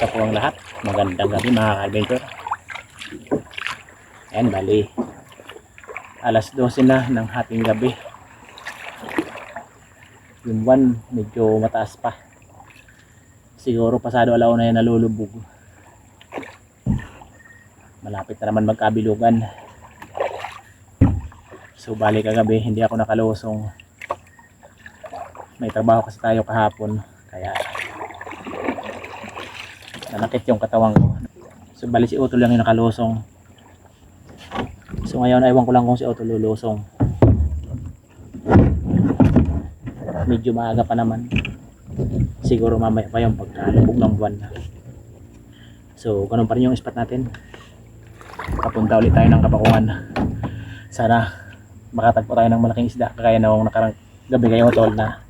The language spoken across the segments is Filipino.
Kamusta po ang lahat? Magandang gabi mga ka-adventure. Ayan, bali. Alas 12 na ng hating gabi. Yung buwan, medyo mataas pa. Siguro pasado alauna yan nalulubog. Malapit na naman magkabilugan. So bali kagabi, hindi ako nakalusong. May trabaho kasi tayo kahapon. Nanakit yung katawan ko. So bali si Utol lang yung nakalusong. So ngayon ewan ko lang kung si Utol lulusong. Medyo maaga pa naman. Siguro mamaya pa yung pagkalubog ng buwan na. So ganun pa rin yung spot natin. Papunta ulit tayo ng kapakungan. Sana makatagpo tayo ng malaking isda. Kaya nung nakarang gabi kayo Utol na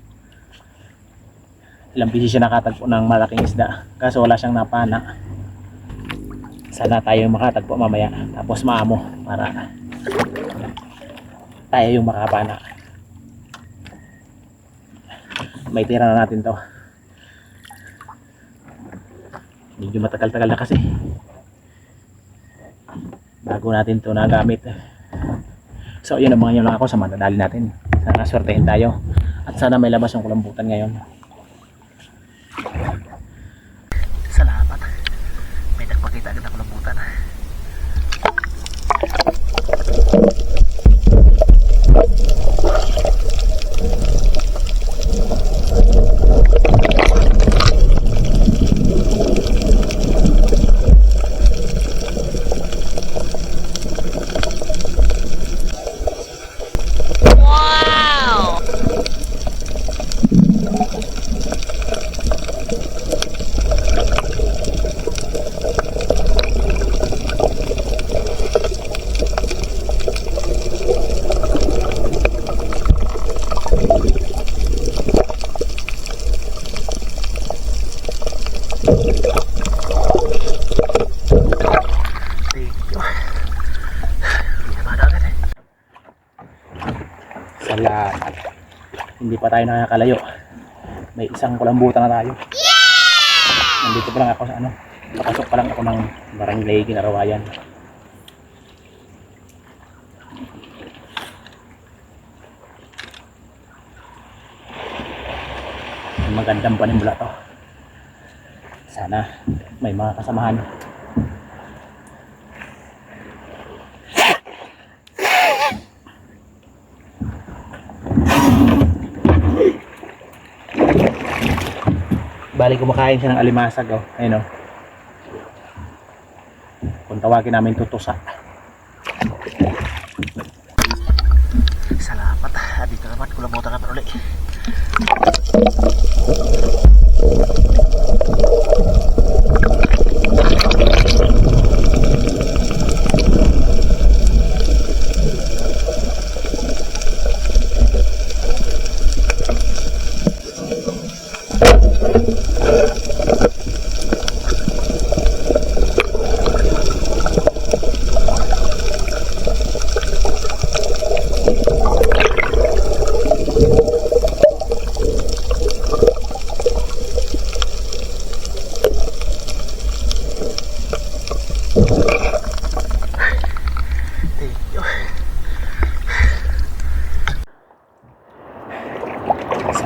ilang beses siya nakatagpo ng malaking isda. Kaso wala siyang napana. Sana tayo yung makatagpo mamaya. Tapos maamo para tayo yung makapana. May tira na natin to. Medyo matagal-tagal na kasi. Bago natin to nagamit. So yun ang mga yun lang ako sa madadali natin. Sana swertehin tayo. At sana may labas yung kulambutan ngayon May nagpakita agad ako ng Salamat. Hindi pa tayo nakakalayo. May isang kulambutan na tayo. Nandito pa lang ako sa ano. Papasok pa lang ako ng barangay Ginarawayan. Magandang panimula to. Sana may mga kasamahan. Bali kumakain siya ng alimasag oh. Ayun oh. Kung tawagin namin tutusa. Salamat. Dito naman kulamutan naman ulit. Thank you.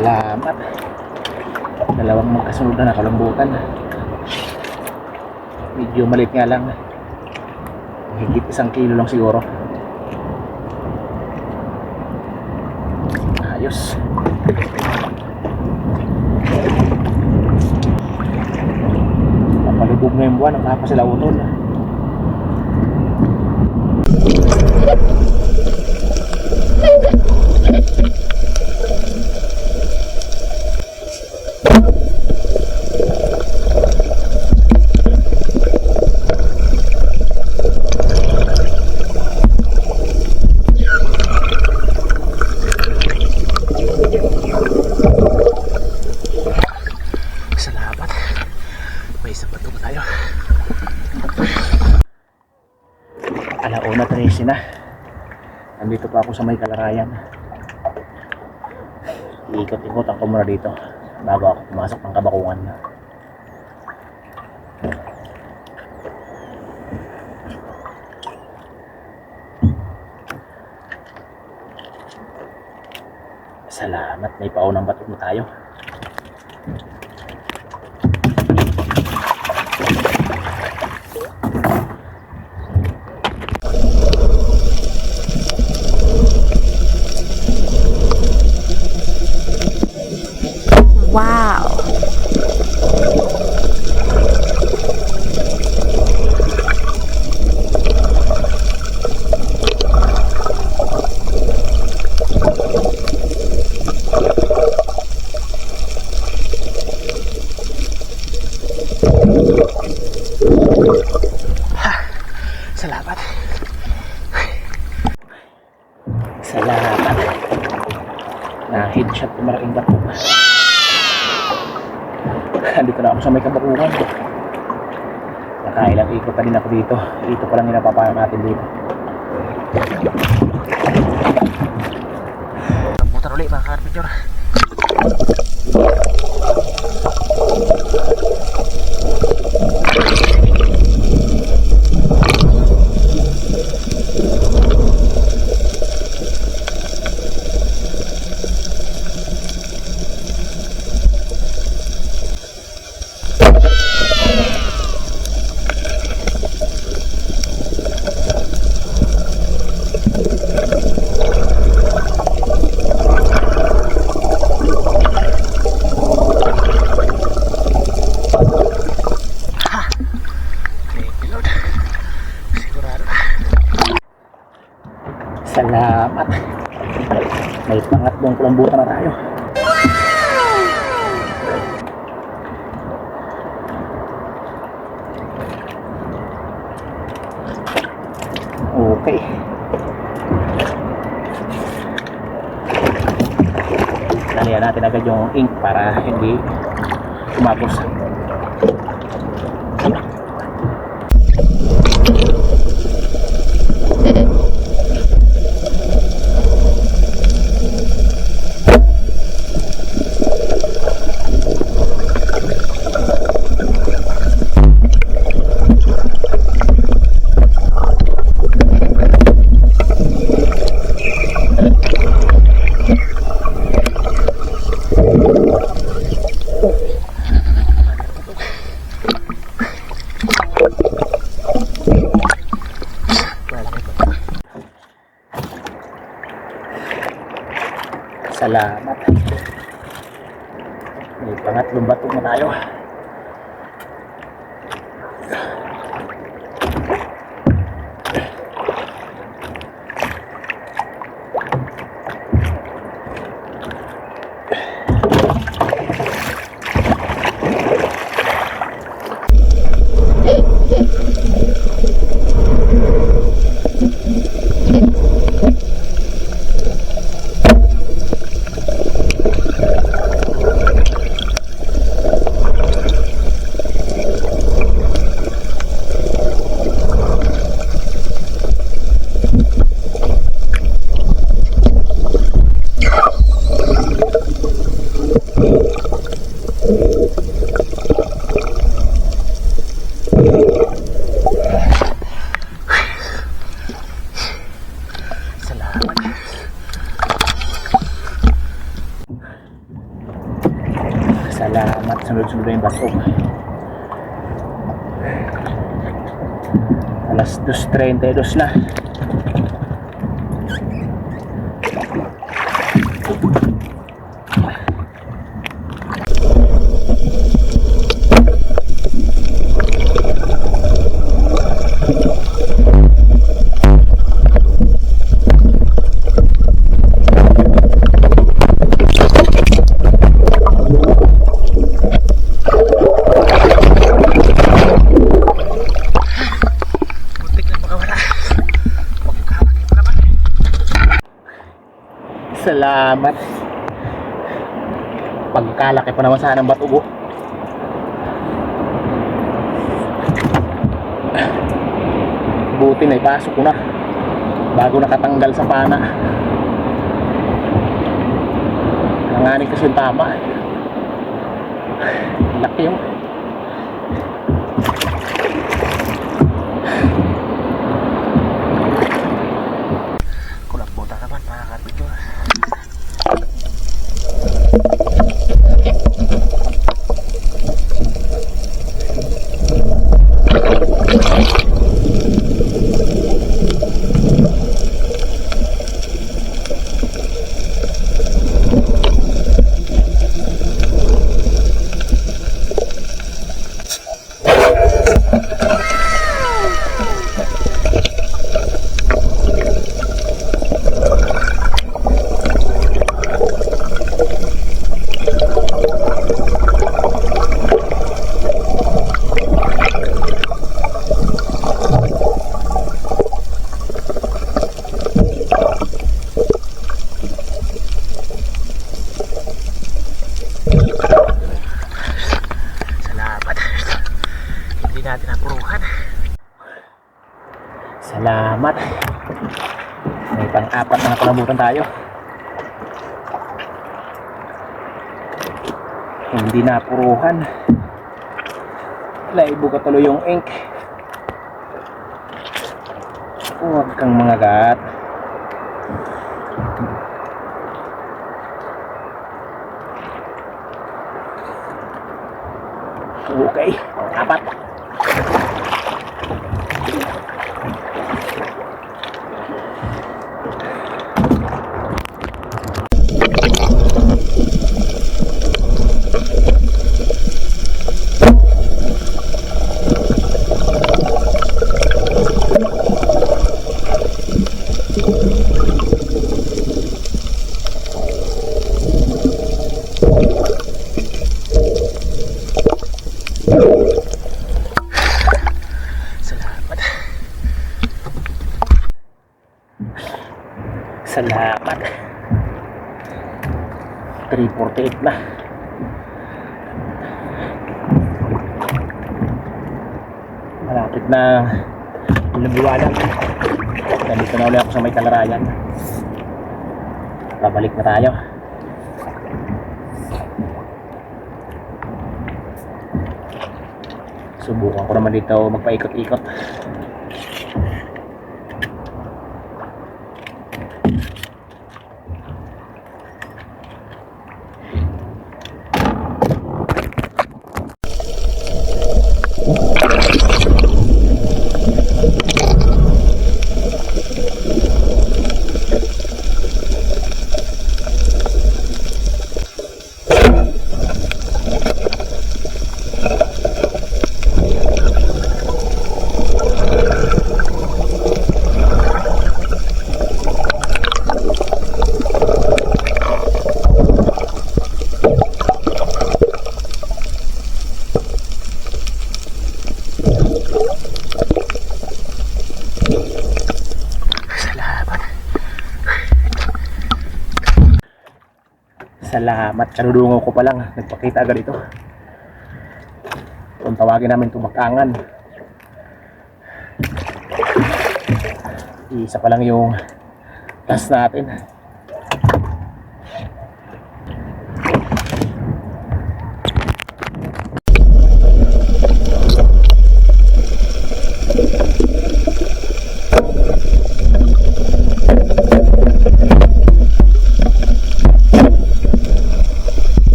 Salamat. Dalawang magkasunod na nakalambutan. Medyo malit nga lang. Higit isang kilo lang siguro. Ayos. Napalubog na yung buwan. Nakapa sila utol. Alauna 13 na. Nandito pa ako sa may kalarayan. Iikot-ikot ako muna dito bago ako pumasok ng kabakungan na. Salamat, may paunang batok na tayo. Din ako dito. Dito pa lang inapapayan natin dito. Motor ulit mga karpicture. Alas 2.32 na. Salamat. Pagkalaki pa naman sana ng batugo. Buti na ipasok ko na. Bago nakatanggal sa pana. Nanganin kasi yung tama. Laki yung Kulang buta naman mga karpito. Hindi natin napuruhan. Salamat. May pang-apat nakalabutan tayo. Hindi napuruhan. Laibo ka tuloy yung ink. Huwag kang mga gat. Okay, apat. Salamat. Salamat. 348 na. Malapit na lumiwanag. Nandito na ulit ako sa may kalarayan. Babalik na tayo. Subukan ko naman dito magpaikot-ikot. Salamat. Salamat. Kanudungo ko pa lang. Nagpakita agad ito. Kung tawagin namin tumakangan. Isa pa lang yung task natin.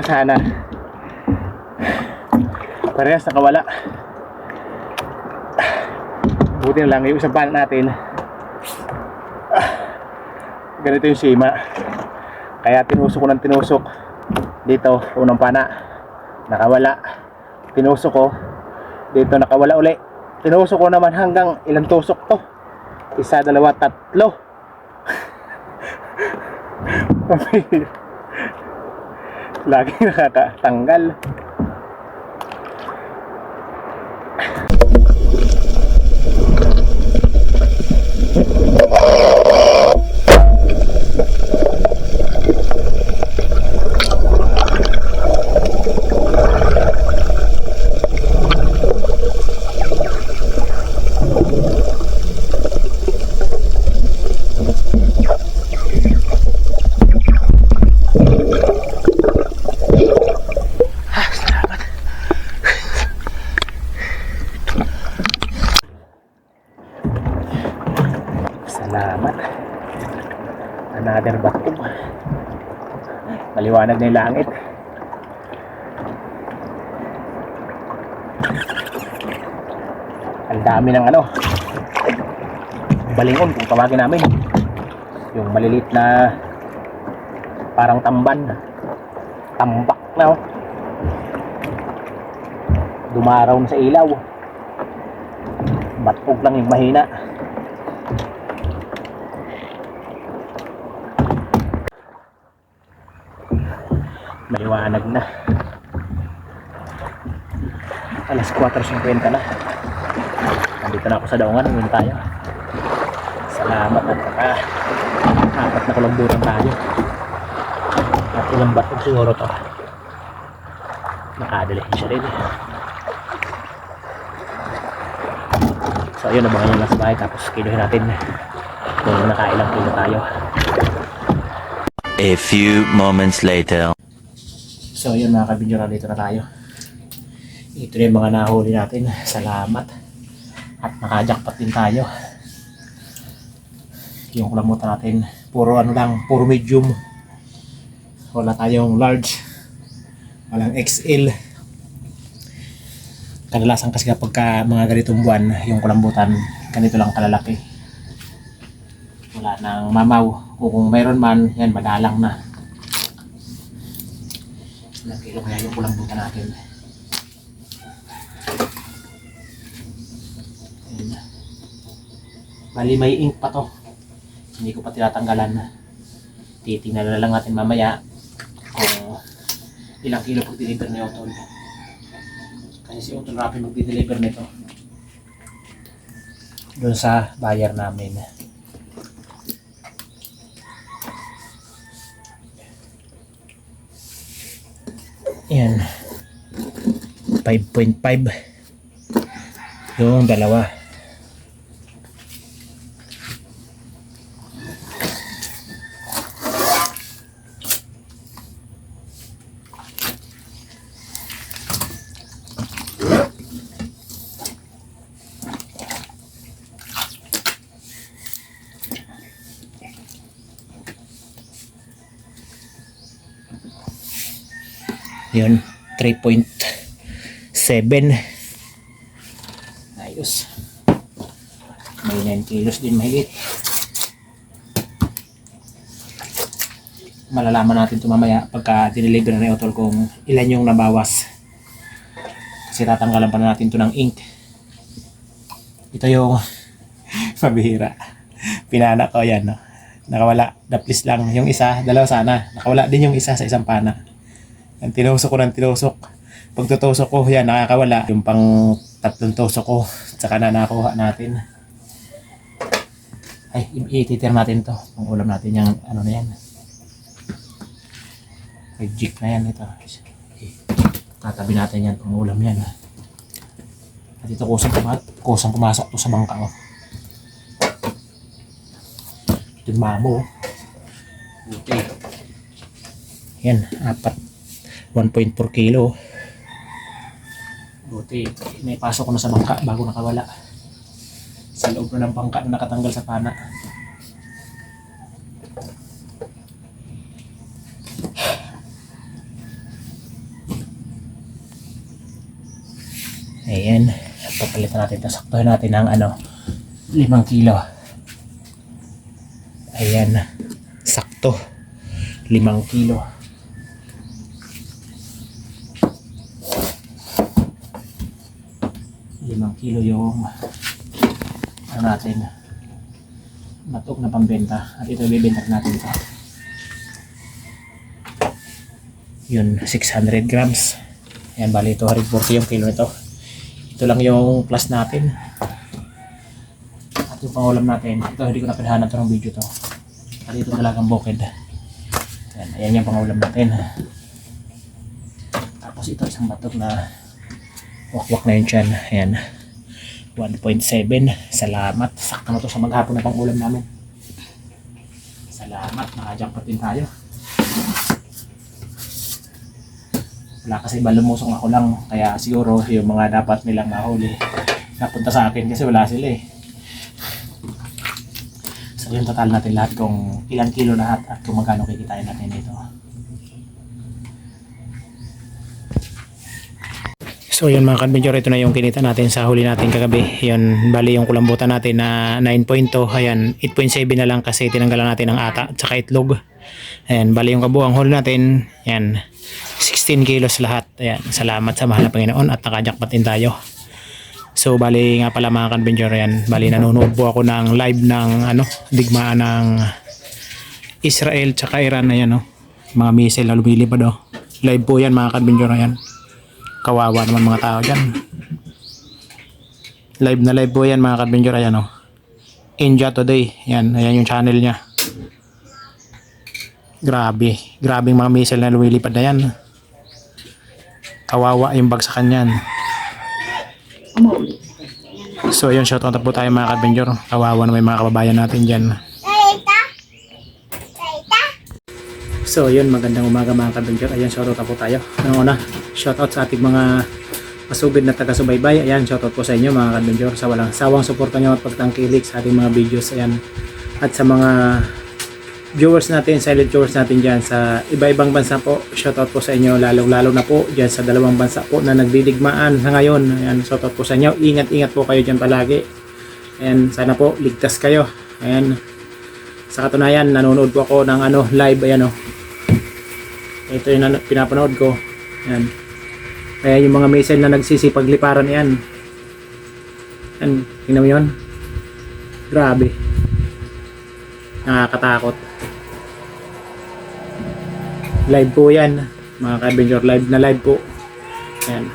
Dalawa sana. Parehas nakawala. Buti na lang yung isang pan natin. Ganito yung sima. Kaya tinusok ko ng tinusok. Dito, unang pana. Nakawala. Tinusok ko. Dito nakawala uli. Tinusok ko naman hanggang ilang tusok to. Isa, dalawa, tatlo. Lagi nakakatanggal. Salamat. Another batog. Maliwanag na langit. Ang dami ng ano. Balingon kung tawagin namin. Yung malilit na parang tamban. Tambak na oh. Dumaraw na sa ilaw. Batog lang yung mahina. Maliwanag na. Alas 4.50 na. Nandito na ako sa daungan. Ngayon tayo. Salamat at saka apat na kulambutan tayo. At ilang batog siguro to. Nakadalihin siya rin. So ayun, abangan nyo lang sa bahay tapos kiluhin natin kung nakailang kilo tayo. A few moments later. So yun mga kabinyo, dito na tayo. Ito na yung mga nahuli natin. Salamat. At nakajakpat din tayo. Yung kulamutan natin, puro ano lang, puro medium. Wala tayong large. Walang XL. Kadalasan kasi kapag ka mga ganitong buwan, yung kulambutan, ganito lang kalalaki. Wala nang mamaw. Kung mayroon man, yan, madalang na. Ilang kulambutan natin. Ayan. Bali may ink pa to. Hindi ko pa tinatanggalan. Titingnan na lang natin mamaya kung ilang kilo pag deliver ni Otol. Kasi si Otol Rapi magdi-deliver nito. Doon sa buyer namin. Yan. 5.5. Yung dalawa. Yun, 3.7. Ayos. May 9 kilos din mahigit. Malalaman natin ito mamaya pagka dineliver na ni Otol kung ilan yung nabawas. Kasi tatanggalan pa na natin ito ng ink. Ito yung pabihira. Pinana ko yan. No? Nakawala. Daplis lang. Yung isa, dalawa sana. Nakawala din yung isa sa isang pana. Ang tinusok ko ng tinusok. Pag tutusok ko, yan, nakakawala. Yung pang tatlong tusok ko, tsaka na nakuha natin. Ay, ititir natin to. Pang ulam natin yung ano na yan. Ay, jig na yan ito. Okay. Tatabi natin yan, pang ulam yan. At ito kusang, puma- kusang pumasok to sa bangka. Oh. Ito yung mamo. oh. Buti. Yan, apat 1.4 kilo. Buti, may pasok ko na sa bangka bago nakawala. Sa loob na ng bangka na nakatanggal sa pana. Ayan, papalitan natin ito. Saktuhin natin ng ano, 5 kilo. Ayan, sakto. 5 kilo. Kilo yung ano natin matok na pambenta. At ito ibibenta natin ito yun 600 grams. Yan bali 240 yung kilo nito. Ito lang yung plus natin. At yung pangulam natin ito hindi ko na pinhahanap ito ng video to. At ito talagang bukid. Yan, ayan yung pangulam natin. Tapos ito isang batok na wakwak na yun dyan. Ayan. 1.7. Salamat. Sakto na to sa maghapon na pang ulam namin. Salamat. Nakajackpot din tayo. Wala kasi iba lumusong ako lang. Kaya siguro yung mga dapat nilang mahuli napunta sa akin kasi wala sila eh. So yung total natin lahat kung ilang kilo lahat at kung magkano kikitain natin dito. So yun mga kadventure, ito na yung kinita natin sa huli natin kagabi. Yun, bali yung kulambutan natin na 9.2. Ayan, 8.7 na lang kasi tinanggalan natin ng ata at saka itlog. Ayan, bali yung kabuang haul natin, yan, 16 kilos lahat. Ayan, salamat sa mahal na Panginoon at nakajakpat din tayo. So, bali nga pala mga convention yan, bali nanonood po ako ng live ng ano, digmaan ng Israel tsaka Iran, ayan no. Mga missile na lumilipad oh. Live po yan mga convention yan. Kawawa naman mga tao dyan. Live na live po yan mga convention ayan oh. India Today, yan, ayan yung channel niya. Grabe. Grabe mga missile na lumilipad na yan. Kawawa yung bagsakan yan. So yun, shoutout na po tayo mga kadventure. Kawawa na may mga kababayan natin dyan. So yun, magandang umaga mga kadventure. Ayan, shoutout na po tayo. Nang una, shoutout sa ating mga masugid na taga-subaybay. Ayan, shoutout po sa inyo mga kadventure. Sa walang sawang suporta nyo at pagtangkilik sa ating mga videos. Ayan. At sa mga viewers natin, silent viewers natin dyan sa iba-ibang bansa po. Shoutout po sa inyo, lalong-lalo na po dyan sa dalawang bansa po na nagdidigmaan sa ngayon. Ayan, shoutout po sa inyo. Ingat-ingat po kayo dyan palagi. Ayan, sana po ligtas kayo. Ayan. Sa katunayan, nanonood po ako ng ano, live. Ayan o. Ito yung pinapanood ko. Ayan. Kaya yung mga missile na nagsisipagliparan yan. Ayan, tingnan mo yun. Grabe. Nakakatakot. Live po yan. Mga ka-adventure, live na live po. Ayan.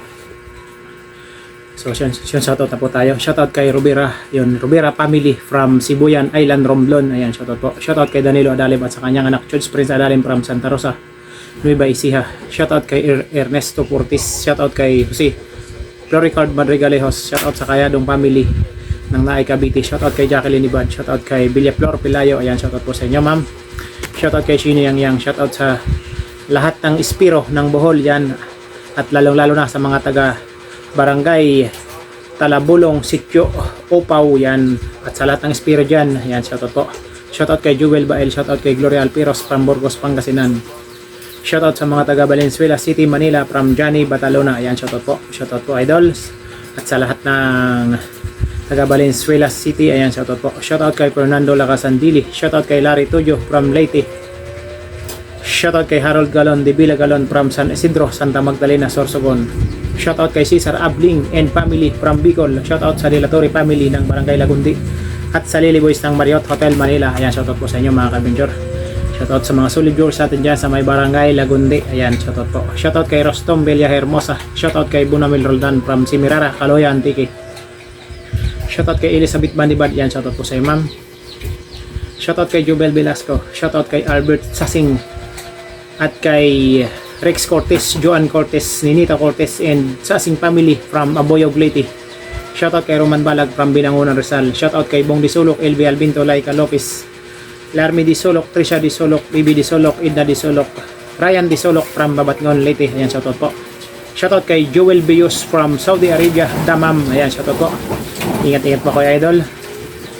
So, yun, yun shoutout na po tayo. Shoutout kay Rubira. Yun, Rubira family from Sibuyan Island, Romblon. Ayan, shoutout po. Shoutout kay Danilo Adalim at sa kanyang anak, Chuds Prince Adalim from Santa Rosa. Nueva Ecija. Shoutout kay er- Ernesto Portis. Shoutout kay Jose. Floricard Madrigalejos. Shoutout sa Kayadong family ng Naay Cavite. Shoutout kay Jacqueline Ibad. Shoutout kay Villaflor Pilayo. Ayan, shoutout po sa inyo, ma'am. Shoutout kay Shino Yang Yang. Shoutout sa lahat ng ispiro ng Bohol yan. At lalong-lalo na sa mga taga Barangay Talabulong, Sityo, Opaw yan. At sa lahat ng ispiro dyan. Ayan, shoutout po. Shoutout kay Jewel Bael. Shoutout kay Gloria Alpiros from Burgos, Pangasinan. Shoutout sa mga taga Valenzuela City, Manila from Johnny Batalona. Ayan, shoutout po. Shoutout po, idols. At sa lahat ng taga Valenzuela City, ayan, shoutout po. Shoutout kay Fernando Lacasandili. Shoutout kay Larry Tuyo from Leyte. Shoutout kay Harold Galon de Villa Galon from San Isidro, Santa Magdalena, Sorsogon. Shoutout kay Cesar Abling and family from Bicol. Shoutout sa Dilatori family ng Barangay Lagundi. At sa Lily Boys ng Marriott Hotel Manila. Ayan, shoutout po sa inyo mga ka-adventure. Shoutout sa mga solid viewers natin dyan sa may barangay Lagundi. Ayan, shoutout po. Shoutout kay Rostom Villa Hermosa. Shoutout kay Bunamil Roldan from Simirara, Kaloya, Antique. Shoutout kay Elizabeth Bandibad. Ayan, shoutout po sa ma'am. Shoutout kay Jubel Velasco. Shoutout kay Albert Sasing. At kay Rex Cortez, Joan Cortez, Ninita Cortez, and Sasing family from Aboyog Leyte. Shoutout kay Roman Balag from Binangonan Rizal. Shoutout kay Bong Disulok, Elvi Albinto, Laika Lopez. Larmy Disolok, Trisha Disolok, Bibi Disolok, Ida Disolok, Ryan Disolok from Babatngon, Leyte. Ayan, shoutout po. Shoutout kay Joel Bios from Saudi Arabia, Damam. Ayan, shoutout po. Ingat-ingat po kayo, idol.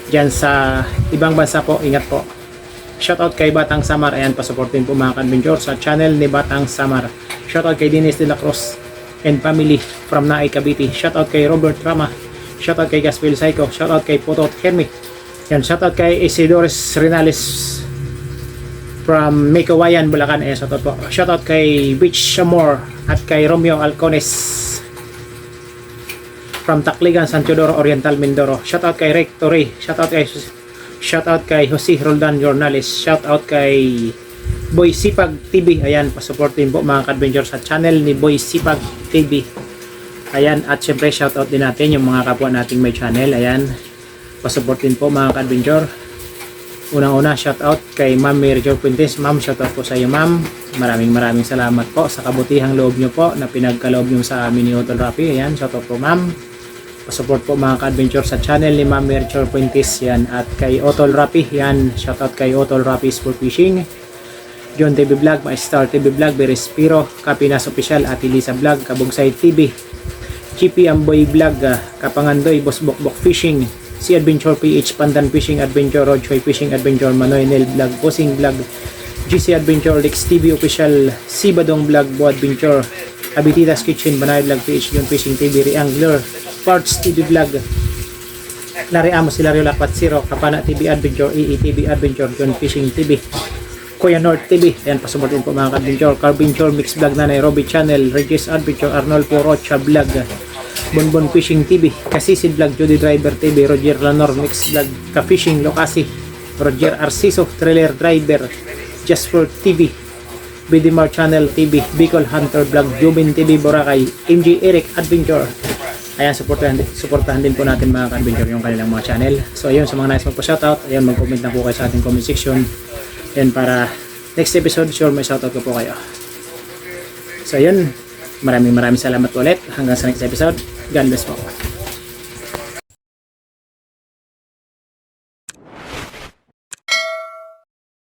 Diyan sa ibang bansa po, ingat po. Shoutout kay Batang Samar. Ayan, pasuportin po mga adventure sa channel ni Batang Samar. Shoutout kay Dennis De La Cruz and family from Naay Cavite. Shoutout kay Robert Rama. Shoutout kay Gaspil Psycho. Shoutout kay Potot Hermi. Yan, shoutout kay Isidores Renales from Mekawayan, Bulacan. Ayan, shoutout po. Shoutout kay Beach Shamor at kay Romeo Alcones from Takligan, San Teodoro Oriental, Mindoro. Shoutout kay Rectory. Shoutout kay Shoutout kay Jose Roldan Journalist. Shoutout kay Boy Sipag TV. Ayan, pasuportin po mga ka-adventure sa channel ni Boy Sipag TV. Ayan, at syempre shoutout din natin yung mga kapwa nating may channel. Ayan, pasuportin po mga ka-adventure. Unang-una, shoutout kay Ma'am Mary Jo Puentes. Ma'am, shoutout po sa iyo, Ma'am. Maraming maraming salamat po sa kabutihang loob nyo po na pinagkaloob nyo sa amin ni Hotel Rapi. Ayan, shoutout po, Ma'am. Pasupport po mga ka-adventure sa channel ni Ma'am Merchor Puentes yan at kay Otol Rapi yan shoutout kay Otol Rapi Sport Fishing John TV Vlog, Maestar TV Vlog, Berespiro, Kapinas Official at Elisa Vlog, Kabugsay TV GP Amboy Vlog, Kapangandoy, Boss Bokbok Fishing si Adventure PH, Pandan Fishing Adventure, Rodchoy Fishing Adventure, Manoy Nel Vlog, Bossing Vlog GC Adventure, Lex TV Official, Si Badong Vlog, Bo Adventure, Abititas Kitchen, Banay Vlog PH, John Fishing TV, Reangler, Parts TV Vlog, Larry Amos, Hilario Lapat Zero, Kapana TV Adventure, EE TV Adventure, John Fishing TV, Kuya North TV. Ayan, pasuportin po mga ka-adventure. Carventure Mix Vlog na Nairobi Channel. Regis Adventure, Arnold Porocha Vlog. Bonbon Fishing TV. Kasisid Vlog, Judy Driver TV. Roger Lanor Mix Vlog. Ka-Fishing Lokasi. Roger Arciso, Trailer Driver. Just for TV. BDMar Channel TV. Bicol Hunter Vlog. Jubin TV Boracay. MG Eric Adventure. Ayan, supportahan, supportahan din po natin mga ka-adventure yung kanilang mga channel. So, ayun, sa mga nice magpa-shoutout, ayun, mag-comment na po kayo sa ating comment section. Ayun, para next episode, sure may shoutout ko po kayo. So, ayun, maraming maraming salamat ulit. Hanggang sa next episode. God bless po.